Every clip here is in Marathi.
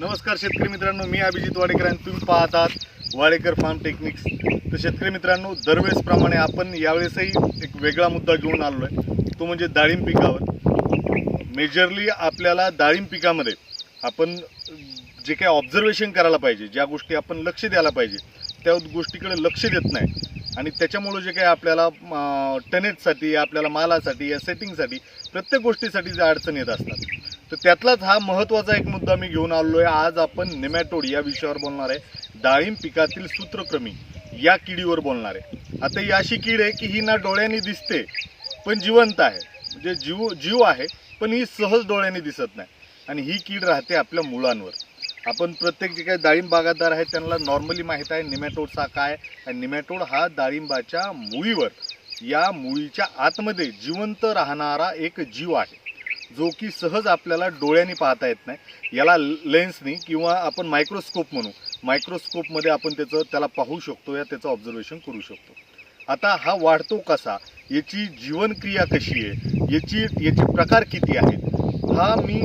नमस्कार शेतकरी मित्रांनो मी अभिजित वाडेकर आणि तुम्ही पाहतात वाडेकर फार्म टेक्निक्स तर शेतकरी मित्रांनो दरवेळेसप्रमाणे आपण यावेळेसही एक वेगळा मुद्दा घेऊन आलो आहे तो म्हणजे डाळिंब पिकावर. मेजरली आपल्याला डाळिंब पिकामध्ये आपण जे काही ऑब्झर्वेशन करायला पाहिजे ज्या गोष्टी आपण लक्ष द्यायला पाहिजे त्या गोष्टीकडे लक्ष देत नाही. आणि त्याच्यामुळं जे काही आपल्याला टनेजसाठी आपल्याला मालासाठी या सेटिंगसाठी प्रत्येक गोष्टीसाठी ज्या अडचण येत असतात. तर त्यातलाच हा महत्त्वाचा एक मुद्दा मी घेऊन आलो आहे आज आपण नेमॅटोड या विषयावर बोलणार आहे. डाळिंब पिकातील सूत्रक्रमी या किडीवर बोलणार आहे. आता ही अशी कीड आहे की ही ना डोळ्यांनी दिसते पण जिवंत आहे. म्हणजे जीव जीव आहे पण ही सहज डोळ्यांनी दिसत नाही. आणि ही कीड राहते आपल्या मुळांवर आपण प्रत्येक जे काही डाळिंब बागायतदार आहेत त्यांना नॉर्मली माहीत आहे निमॅटोडचा काय आणि निमॅटोड हा डाळिंबाच्या मुळीवर या मुळीच्या आतमध्ये जिवंत राहणारा एक जीव आहे. जो की सहज आपल्याला डोळ्याने पाहता येत नाही. याला लेन्सनी किंवा आपण मायक्रोस्कोप म्हणू. मायक्रोस्कोपमध्ये आपण त्याचं त्याला पाहू शकतो या त्याचं ऑब्झर्वेशन करू शकतो. आता हा वाढतो कसा? याची जीवनक्रिया कशी आहे? याची याचे प्रकार किती आहेत? हा मी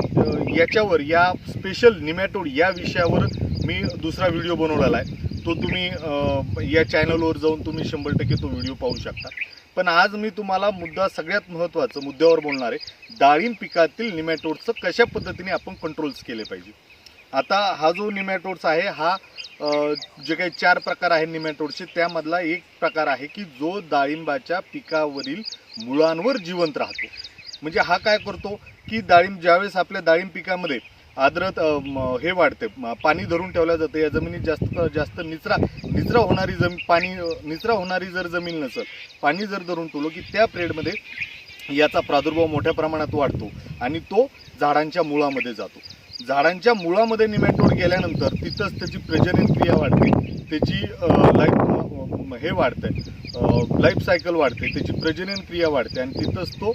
याच्यावर या स्पेशल निमॅटोड या विषयावर मी दुसरा व्हिडिओ बनवलेला आहे. तो तुम्ही या चॅनलवर जाऊन तुम्ही शंभर टक्के तो व्हिडिओ पाहू शकता. पण आज मी तुम्हाला मुद्दा सगळ्यात महत्त्वाचं मुद्द्यावर बोलणार आहे. डाळिंब पिकातील निमॅटोडचं कशा पद्धतीने आपण कंट्रोल्स केले पाहिजे? आता हा जो निमॅटोड्स आहे हा जे काही चार प्रकार आहे निमॅटोडचे त्यामधला एक प्रकार आहे की जो डाळिंबाच्या पिकावरील मुळांवर जिवंत राहतो. म्हणजे हा काय करतो की डाळिंब ज्यावेळेस आपल्या डाळिंब पिकामध्ये आर्द्रत हे वाढते पाणी धरून ठेवलं जातं या जमिनीत जास्त जास्त निचरा निचरा होणारी जमीन पाणी निचरा होणारी जर जमीन नसेल पाणी जर धरून ठेवलं की त्या पिरियडमध्ये याचा प्रादुर्भाव मोठ्या प्रमाणात वाढतो आणि तो झाडांच्या मुळामध्ये जातो. झाडांच्या मुळामध्ये निमॅटोड गेल्यानंतर तिथंच त्याची प्रजनन क्रिया वाढते. त्याची लाईफ हे वाढतं लाईफ सायकल वाढते. त्याची प्रजनन क्रिया वाढते आणि तिथंच तो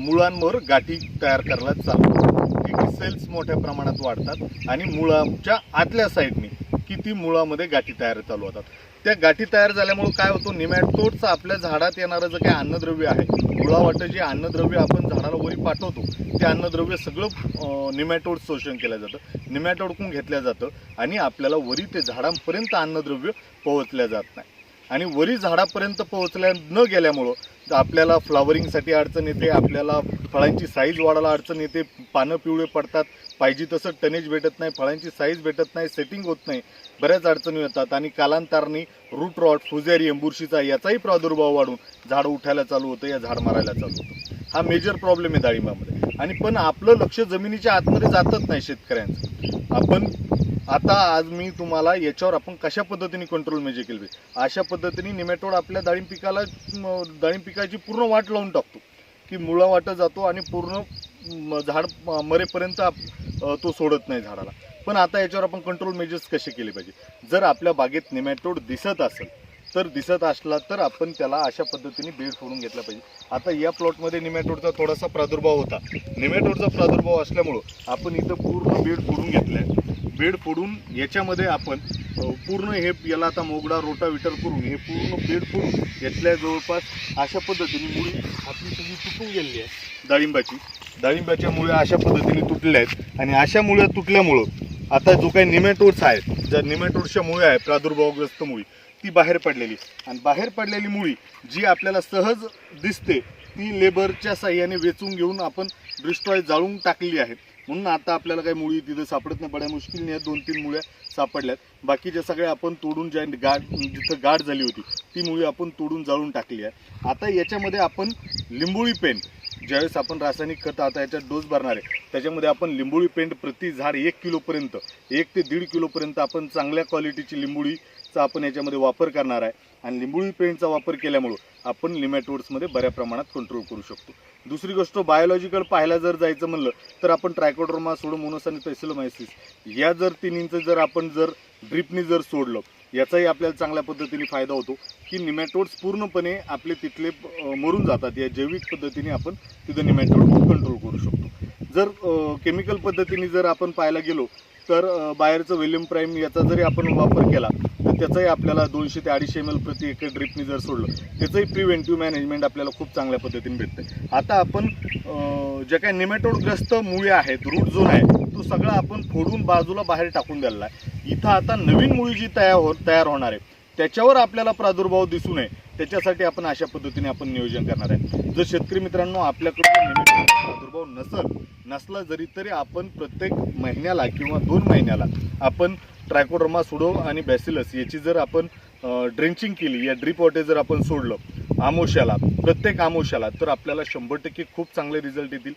मुळांवर गाठी तयार करायला चालतो. सेल्स मोठ्या प्रमाणात वाढतात आणि मुळाच्या आतल्या साईडनी किती मुळामध्ये गाठी तयार चालू होतात. त्या गाठी तयार झाल्यामुळे काय होतं निमॅटोडचं आपल्या झाडात येणारं जे काही अन्नद्रव्य आहे मुळावाटं जे अन्नद्रव्य आपण झाडाला वरी पाठवतो ते अन्नद्रव्य सगळं निमॅटोड शोषण केलं जातं. निमॅटोडकून घेतलं जातं आणि आपल्याला वरी ते झाडांपर्यंत अन्नद्रव्य पोहोचल्या जात नाही. आणि वरी झाडापर्यंत पोहोचल्या न गेल्यामुळं आपल्याला फ्लॉवरिंगसाठी अडचण येते आपल्याला फळांची साईज वाढायला अडचण येते पानं पिवळे पडतात पाहिजे तसं टनेज भेटत नाही फळांची साईज भेटत नाही सेटिंग होत नाही बऱ्याच अडचणी येतात. आणि कालांतराने रूट रॉट फुजेरियम बुरशीचा याचाही प्रादुर्भाव वाढून झाड उठायला चालू होतं या झाड मारायला चालू होतं. हा मेजर प्रॉब्लेम आहे डाळिंबामध्ये. आणि पण आपलं लक्ष जमिनीच्या आतमध्ये जातच नाही शेतकऱ्यांचं. आपण आता आज मी तुम्हाला याच्यावर आपण कशा पद्धतीने कंट्रोल मेजर केली पाहिजे? अशा पद्धतीने निमॅटोड आपल्या डाळिंब पिकाला डाळिंब पिकाची पूर्ण वाट लावून टाकतो. की मुळा वाटत जातो आणि पूर्ण म, झाड म, मरेपर्यंत तो सोडत नाही झाडाला. पण आता याच्यावर आपण कंट्रोल मेजर्स कसे केले पाहिजे? जर आपल्या बागेत निमॅटोड दिसत असेल तर दिसत असला तर आपण त्याला अशा पद्धतीने बेड फोडून घेतला पाहिजे. आता या प्लॉटमध्ये निमॅटोडचा थोडासा प्रादुर्भाव होता. निमॅटोडचा प्रादुर्भाव असल्यामुळं आपण इथं पूर्ण बेड फोडून घेतलाय. बेड फोडून याच्यामध्ये आपण पूर्ण हे याला आता मोगडा रोटा विटर करून हे पूर्ण बेड फोडून घेतल्या जवळपास. अशा पद्धतीने मुळी आपली सगळी तुटून गेलेली आहे. डाळिंबाची. डाळिंबाच्या मुळे अशा पद्धतीने तुटल्या आहेत. आणि अशा मुळ्या तुटल्यामुळं आता जो काही निमेटोड्स आहेत ज्या निमॅटोड्सच्या मुळी आहे प्रादुर्भावग्रस्त मुळी ती बाहेर पडलेली. आणि बाहेर पडलेली मुळी जी आपल्याला सहज दिसते ती लेबरच्या साह्याने वेचून घेऊन आपण डिस्ट्रॉय जाळून टाकली आहेत. म्हणून आता आपल्याला काही मुळी तिथं सापडत नाही बड्या मुश्किलने या दोन तीन मुळ्या सापडल्यात. बाकीच्या सगळ्या आपण तोडून ज्या गाठ जिथं गाठ झाली होती ती मुळी आपण तोडून जाळून टाकली आहे. आता याच्यामध्ये आपण लिंबोळी पेंट ज्यावेळेस आपण रासायनिक खत आता याच्यात डोस भरणार आहे त्याच्यामध्ये आपण लिंबोळी पेंट प्रति झाड एक किलोपर्यंत एक ते दीड किलोपर्यंत आपण चांगल्या क्वालिटीची लिंबोळीचा आपण याच्यामध्ये वापर करणार आहे. आणि लिंबुळी पेंटचा वापर केल्यामुळं आपण लिमॅटोड्समध्ये बऱ्या प्रमाणात कंट्रोल करू शकतो. दुसरी गोष्ट बायोलॉजिकल पाहायला जर जायचं म्हणलं तर आपण ट्रायकोड्रोमा सोडोमोनस आणि पेसिलोमायसिस या जर तिन्हींचं जर आपण जर ड्रिपनी जर सोडलं याचाही आपल्याला चांगल्या पद्धतीने फायदा होतो की निमॅटोड्स पूर्णपणे आपले तिथले मरून जातात. या जैविक पद्धतीने आपण तिथं निमॅटोड कंट्रोल करू शकतो. जर केमिकल पद्धतीने जर आपण पाहायला गेलो तर बाहेरचं वेल्युम प्राईम याचा जरी आपण वापर केला तर त्याचाही आपल्याला दोनशे ते अडीचशे एम एल प्रति एकर ड्रिपनी जर सोडलं त्याचंही प्रिव्हेंटिव्ह मॅनेजमेंट आपल्याला खूप चांगल्या पद्धतीने भेटते आता आपण ज्या जे काही निमेटोडग्रस्त मुळी आहेत रूट झोन आहे तो सगळा आपण फोडून बाजूला बाहेर टाकून दिलेला आहे. इथं आता नवीन मुळी जी तयार हो तयार होणार आहे त्याच्यावर आपल्याला प्रादुर्भाव दिसू नये. त्याच्यासाठी आपण अशा पद्धतीने आपण नियोजन करणार आहे. जर शेतकरी मित्रांनो आपल्याकडे जर प्रादुर्भाव नसल नसला जरी तरी आपण प्रत्येक महिन्याला किंवा दोन महिन्याला आपण ट्रायकोड्रमा सुडो आणि बॅसिलस याची जर आपण ड्रेंचिंग केली या ड्रीप वॉटर जर आपण सोडलं आमोश्याला प्रत्येक आमोश्याला तर आपल्याला शंभर टक्के खूप चांगले रिझल्ट येतील.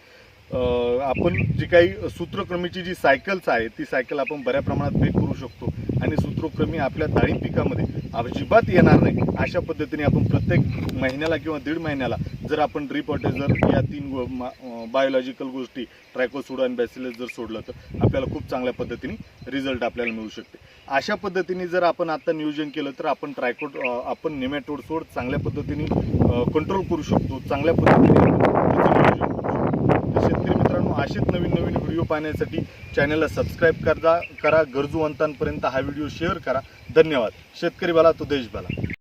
आपण जी काही सूत्रक्रमीची जी सायकल्स आहे ती सायकल आपण बऱ्या प्रमाणात ब्रेक करू शकतो. आणि सूत्रक्रमी आपल्या डाळिंब पिकामध्ये अजिबात येणार नाही. अशा पद्धतीने आपण प्रत्येक महिन्याला किंवा दीड महिन्याला जर आपण ड्रीप ऑटेजर या तीन बायोलॉजिकल गोष्टी ट्रायकोसोडा आणि बॅसिलस जर सोडलं तर आपल्याला खूप चांगल्या पद्धतीने रिझल्ट आपल्याला मिळू शकते. अशा पद्धतीने जर आपण आता नियोजन केलं तर आपण ट्रायकोड आपण निमॅटोड सोड चांगल्या पद्धतीने कंट्रोल करू शकतो. चांगल्या पद्धतीने आपण त्याचं नियोजन करू शकतो तर शेतकरी मित्रांनो असेच नवीन नवीन व्हिडिओ पाहण्यासाठी चॅनलला सबस्क्राईब करा. करा गरजूवंतांपर्यंत हा व्हिडिओ शेअर करा. धन्यवाद. शेतकरी बाला तो देश बाला.